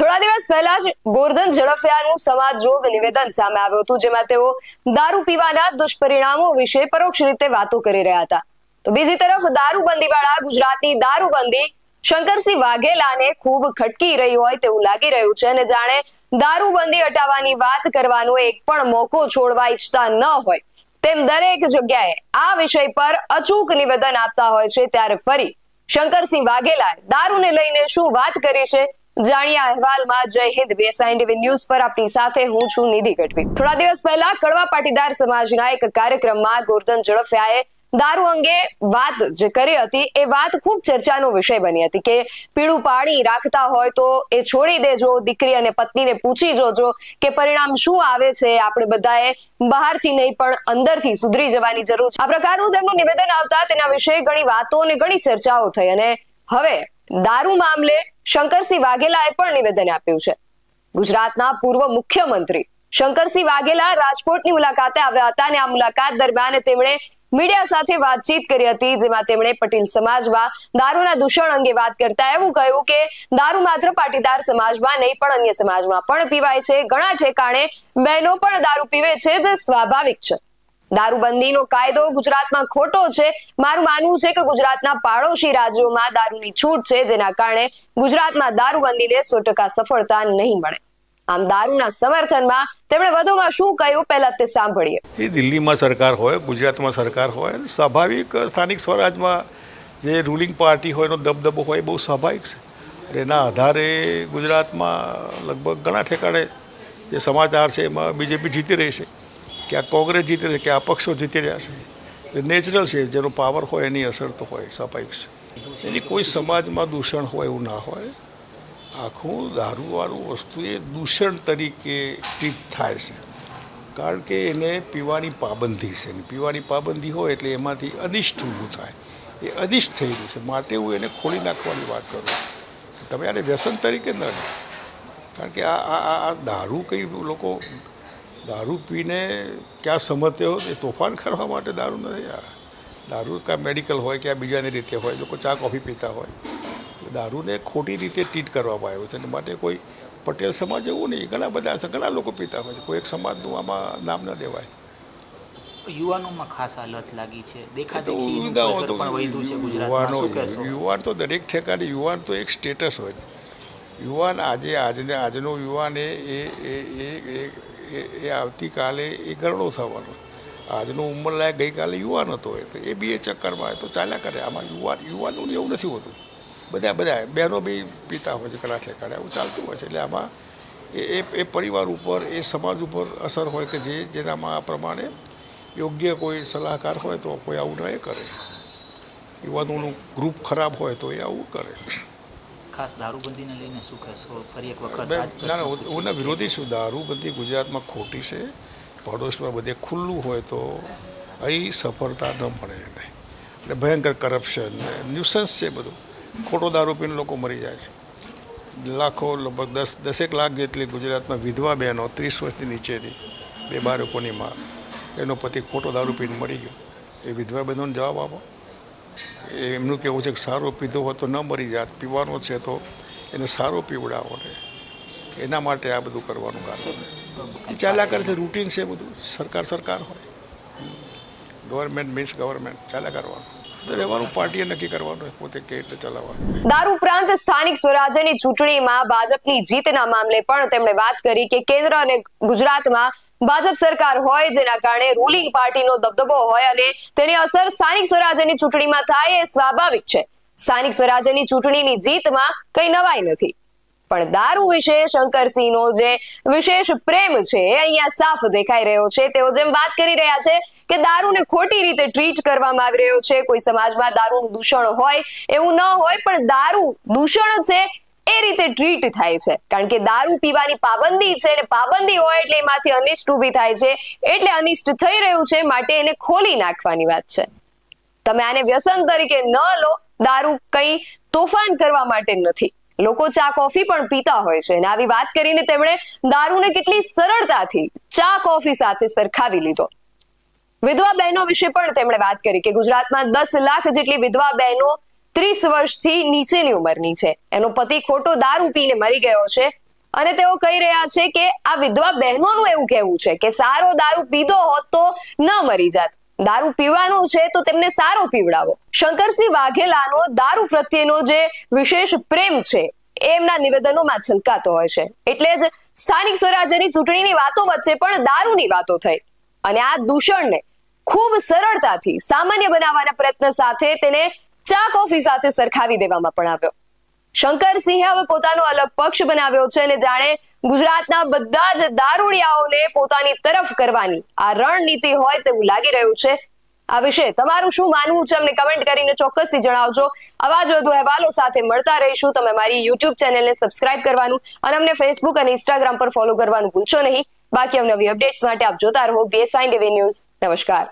થોડા દિવસ પહેલા જ ગોરધન ઝડફિયાનું સમાજરોગ નિવેદન સામે આવ્યું હતું, જેમાં તેઓ દારૂ પીવાના દુષ્પરિણામો વિશે પરોક્ષ રીતે વાતો કરી રહ્યા હતા. તો બીજી તરફ દારૂબંધીવાળા ગુજરાતની દારૂબંધી શંકરસિંહ વાઘેલાને ખૂબ ખટકી રહી હોય તેવું લાગી રહ્યું છે અને જાણે દારૂબંધી હટાવવાની વાત કરવાનો એક પણ મોકો છોડવા ઈચ્છતા ન હોય. તેમ દરેક જગ્યાએ આ વિષય પર અચૂક નિવેદન આપતા હોય છે, ત્યારે ફરી શંકરસિંહ વાઘેલાએ દારૂને લઈને શું વાત કરી છે જાણીએ આ અહેવાલમાં જય હિન્દ બીએસઆઈ ટીવી ન્યૂઝ પર આપણી સાથે હું છું નિધિ ગઢવી. થોડા દિવસ પહેલા કડવા પાટીદાર સમાજના એક કાર્યક્રમમાં ગોરધન ઝડફિયાએ દારૂ અંગે વાત જે કરી હતી, એ વાત ખૂબ ચર્ચાનો વિષય બની હતી કે પીળું પાણી રાખતા હોય તો એ છોડી દેજો, દીકરી અને પત્નીને પૂછી જોજો કે પરિણામ શું આવે છે, આપણે બધાએ બહારથી નહીં પણ અંદરથી સુધરી જવાની જરૂર છે. આ પ્રકારનું તેમનું નિવેદન આવતા તેના વિશે ઘણી વાતો અને ઘણી ચર્ચાઓ થઈ અને હવે દારૂ મામલે શંકરસિંહ વાઘેલાએ પણ નિવેદન આપ્યું છે. ગુજરાતના પૂર્વ મુખ્યમંત્રી શંકરસિંહ વાઘેલા રાજકોટની મુલાકાતે આવ્યા હતા અને આ મુલાકાત દરમિયાન તેમણે મીડિયા સાથે વાતચીત કરી હતી, જેમાં તેમણે પટેલ સમાજમાં દારૂના દૂષણ અંગે વાત કરતા એવું કહ્યું કે દારૂ માત્ર પાટીદાર સમાજમાં નહીં, પણ અન્ય સમાજમાં પણ પીવાય છે. ઘણા ઠેકાણે બહેનો પણ દારૂ પીવે છે, જે સ્વાભાવિક છે. દારૂબંધીનો કાયદો ગુજરાતમાં ખોટો છે. મારું માનવું છે કે ગુજરાતના પાડોશી રાજ્યોમાં દારૂની છૂટ છે, જેના કારણે ગુજરાતમાં દારૂબંધીને સો ટકા સફળતા નહીં મળે. આમ દારૂના સમર્થનમાં તેમણે વધુમાં શું કહ્યું પહેલા તે સાંભળીએ. એ દિલ્હીમાં સરકાર હોય, ગુજરાતમાં સરકાર હોય સ્વાભાવિક સ્થાનિક સ્વરાજમાં જે રૂલિંગ પાર્ટી હોય, એનો દબદબો હોય, એ બહુ સ્વાભાવિક છે. એના આધારે ગુજરાતમાં લગભગ ઘણા ઠેકાણે જે સમાચાર છે, એમાં બીજેપી જીતી રહી છે. કે આ કોંગ્રેસ જીતી રહી કે આ પક્ષો જીતી રહ્યા છે. એ નેચરલ છે, જેનો પાવર હોય એની અસર તો હોય, સ્વાભાવિક એની કોઈ સમાજમાં દૂષણ હોય એવું ના હોય. આખું દારૂવાળું વસ્તુ એ દૂષણ તરીકે ટ્રીટ થાય છે. કારણ કે એને પીવાની પાબંદી છે. એની પીવાની પાબંદી હોય એટલે એમાંથી અનિષ્ટ ઊભું થાય. એ અનિષ્ટ થઈ ગયું છે. માટે હું એને ખોલી નાખવાની વાત કરું તમે આને વ્યસન તરીકે ન કારણ કે આ- આ દારૂ કંઈ લોકો દારૂ પીને ક્યાં સમજતે હોય એ તોફાન કરવા માટે દારૂ નથી. આ દારૂ કાં મેડિકલ હોય કે બીજાની રીતે હોય લોકો ચા કોફી પીતા હોય. દારૂને ખોટી રીતે ટ્રીટ કરવામાં આવ્યો છે. અને માટે કોઈ પટેલ સમાજ એવું નહીં. ઘણા બધા ઘણા લોકો પીતા હોય છે. કોઈ એક સમાજનું આમાં નામ ન દેવાય. યુવાનોમાં ખાસ આ લત લાગી છે. યુવાનો યુવાન તો દરેક ઠેકાને યુવાન તો એક સ્ટેટસ હોય યુવાન આજે, આજને, આજનો યુવાન એ એ એ, એ- એ- આવતીકાલે એ ગરડો થવાનો. આજનો ઉંમરલાયક ગઈકાલે યુવાન હતો એ, તો એ બી એ ચક્કરમાં તો ચાલ્યા કરે. આમાં યુવાન, યુવાનોને એવું નથી હોતું. બધા બધા, બહેનો બી પીતા હોય છે ઘણા ઠેકાણે આવું ચાલતું હોય છે. એટલે આમાં એ એ એ પરિવાર ઉપર, એ સમાજ ઉપર અસર હોય કે જે, જેનામાં આ પ્રમાણે યોગ્ય કોઈ સલાહકાર હોય તો કોઈ આવું ન કરે. યુવાનોનું ગ્રુપ ખરાબ હોય તો એ આવું કરે. ખાસ દારૂબંધીને લઈને શું કહેશો? ફરી એક વખત ના કે વિરોધી શું? દારૂબંધી ગુજરાતમાં ખોટી છે. પડોશમાં બધે ખુલ્લું હોય તો અહીં સફળતા ન મળે એને. એટલે ભયંકર કરપ્શન ને ન્યુસન્સ છે બધું. ખોટો દારૂ પીને લોકો મરી જાય છે. લાખો લગભગ દસ દસેક લાખ જેટલી ગુજરાતમાં વિધવા બહેનો ત્રીસ વર્ષની નીચેની બે બાળકોની માં એનો પતિ ખોટો દારૂ પીને મરી ગયો. એ વિધવા બહેનોને જવાબ આપો. એમનું કહેવું છે કે સારો પીધો હોય તો ન મરી જાત, પીવાનો છે તો એને સારો પીવડાવો ને. એના માટે આ બધું કરવાનું કારણ એ ચાલ્યા કરે છે રૂટીન છે બધું. સરકાર સરકાર હોય. ગવર્મેન્ટ મીન્સ ગવર્મેન્ટ ચાલ્યા કરવાનું. દારૂ ઉપરાંત સ્થાનિક સ્વરાજ્યની ચૂંટણીમાં ભાજપની જીતના મામલે પણ તેમણે વાત કરી કે કેન્દ્ર અને ગુજરાતમાં ભાજપ સરકાર હોય, જેના કારણે રૂલિંગ પાર્ટીનો દબદબો હોય અને તેની અસર સ્થાનિક સ્વરાજ્યની ચૂંટણીમાં થાય એ સ્વાભાવિક છે. સ્થાનિક સ્વરાજ્યની ચૂંટણીની જીતમાં કઈ નવાઈ નથી. પણ દારૂ વિશે શંકરસિંહનો જે વિશેષ પ્રેમ છે એ અહીંયા સાફ દેખાઈ રહ્યો છે. તેઓ જેમ વાત કરી રહ્યા છે કે દારૂને ખોટી રીતે ટ્રીટ કરવામાં આવી રહ્યો છે. કોઈ સમાજમાં દારૂનું દૂષણ હોય એવું ન હોય, પણ દારૂ દૂષણ છે એ રીતે ટ્રીટ થાય છે. કારણ કે દારૂ પીવાની પાબંદી છે અને પાબંદી હોય એટલે એમાંથી અનિષ્ટ ઊભી થાય છે. એટલે અનિષ્ટ થઈ રહ્યું છે માટે એને ખોલી નાખવાની વાત છે. તમે આને વ્યસન તરીકે ન લો. દારૂ કઈ તોફાન કરવા માટે નથી. લોકો ચા, કોફી પણ પીતા હોય છે. અને આવી વાત કરીને તેમણે દારૂને કેટલી સરળતાથી ચા, કોફી સાથે સરખાવી લીધો. વિધવા બહેનો વિશે પણ તેમણે વાત કરી કે ગુજરાતમાં દસ લાખ જેટલી વિધવા બહેનો ત્રીસ વર્ષથી નીચેની ઉંમરની છે. એનો પતિ ખોટો દારૂ પીને મરી ગયો છે અને તેઓ કહી રહ્યા છે કે આ વિધવા બહેનોનું એવું કહેવું છે કે સારો દારૂ પીધો હોત તો ન મરી જાત. દારૂ પીવાનું છે તો તેમને સારો પીવડાવો. શંકરસિંહ વાઘેલાનો દારૂ પ્રત્યેનો જે વિશેષ પ્રેમ છે, એ એમના નિવેદનોમાં છલકાતો હોય છે. એટલે જ સ્થાનિક સ્વરાજ્યની ચૂંટણીની વાતો વચ્ચે પણ દારૂની વાતો થઈ. અને આ દૂષણને ખૂબ સરળતાથી સામાન્ય બનાવવાના પ્રયત્ન સાથે તેને ચા કોફી સાથે સરખાવી દેવામાં પણ આવ્યો. શંકરસિંહે હવે પોતાનો અલગ પક્ષ બનાવ્યો છે અને જાણે ગુજરાતના બધા જ દારૂડિયાઓને પોતાની તરફ કરવાની આ રણનીતિ હોય તેવું લાગી રહ્યું છે. આ વિશે તમારું શું માનવું છે અમને કમેન્ટ કરીને ચોક્કસથી જણાવજો. આવા જ વધુ અહેવાલો સાથે મળતા રહીશું. તમે મારી યુટ્યુબ ચેનલને સબસ્ક્રાઇબ કરવાનું અને અમને ફેસબુક અને ઇન્સ્ટાગ્રામ પર ફોલો કરવાનું ભૂલશો નહીં. બાકી અવનવી અપડેટ્સ માટે આપ જોતા રહો. બીએસઆઈ ટીવી ન્યૂઝ નમસ્કાર.